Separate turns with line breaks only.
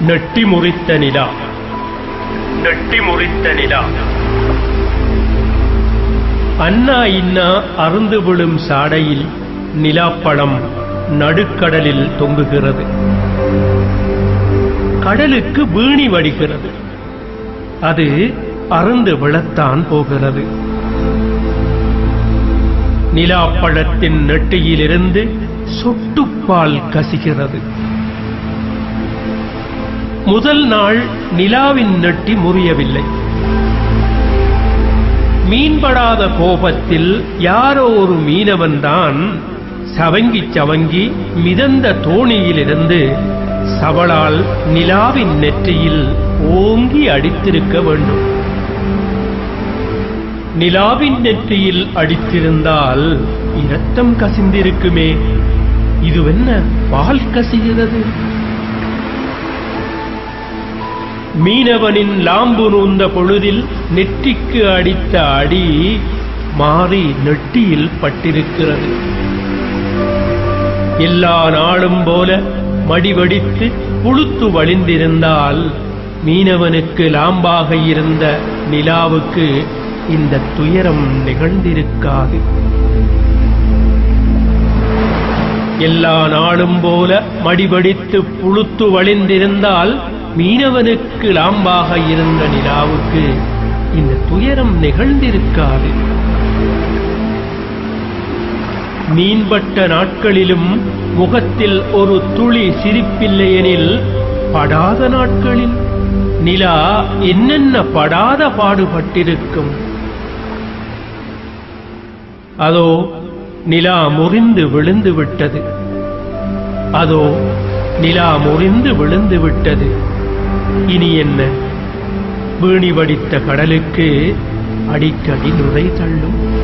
நெட்டி முறித்த நிலா. நெட்டி முறித்த நிலா. அண்ணா இன்னா அருந்து விழும் சாடையில் நிலாப்பழம் நடுக்கடலில் தொங்குகிறது. கடலுக்கு வீணி வடிகிறது. அது அருந்து விழத்தான் போகிறது. நிலாப்பழத்தின் நெட்டியிலிருந்து சொட்டுப்பால் கசிகிறது. முதல் நாள் நிலாவின் நெட்டி முறியவில்லை. மீன்படாத கோபத்தில் யாரோ ஒரு மீனவன் தான் சவங்கி சவங்கி மிதந்த தோணியிலிருந்து சவளால் நிலாவின் நெற்றியில் ஓங்கி அடித்திருக்க வேண்டும். நிலாவின் நெற்றியில் அடித்திருந்தால் இரத்தம் கசிந்திருக்குமே. இதுவென்ன பால் கசிகிறது? மீனவனின் லாம்பு நூந்த பொழுதில் நெற்றிக்கு அடித்த அடி மாறி நெட்டியில் பட்டிருக்கிறது. எல்லா நாளும் போல மடிவடித்து புழுத்து வழிந்திருந்தால் மீனவனுக்கு லாம்பாக இருந்த நிலாவுக்கு இந்த துயரம் நிகழ்ந்திருக்காது. எல்லா நாளும் போல மடிபடித்து புழுத்து வழிந்திருந்தால் மீனவனுக்கு லாம்பாக இருந்த நிலாவுக்கு இந்த துயரம் நிகழ்ந்திருக்காது. மீன்பட்ட நாட்களிலும் முகத்தில் ஒரு துளி சிரிப்பில்லையெனில் படாத நாட்களில் நிலா என்னென்ன படாத பாடுபட்டிருக்கும்? அதோ நிலா முறிந்து விழுந்து விட்டது அதோ நிலா முறிந்து விழுந்து விட்டது இனி என்ன? வீணி வடித்த கடலுக்கு அடிக்கடி நுரை தள்ளும்.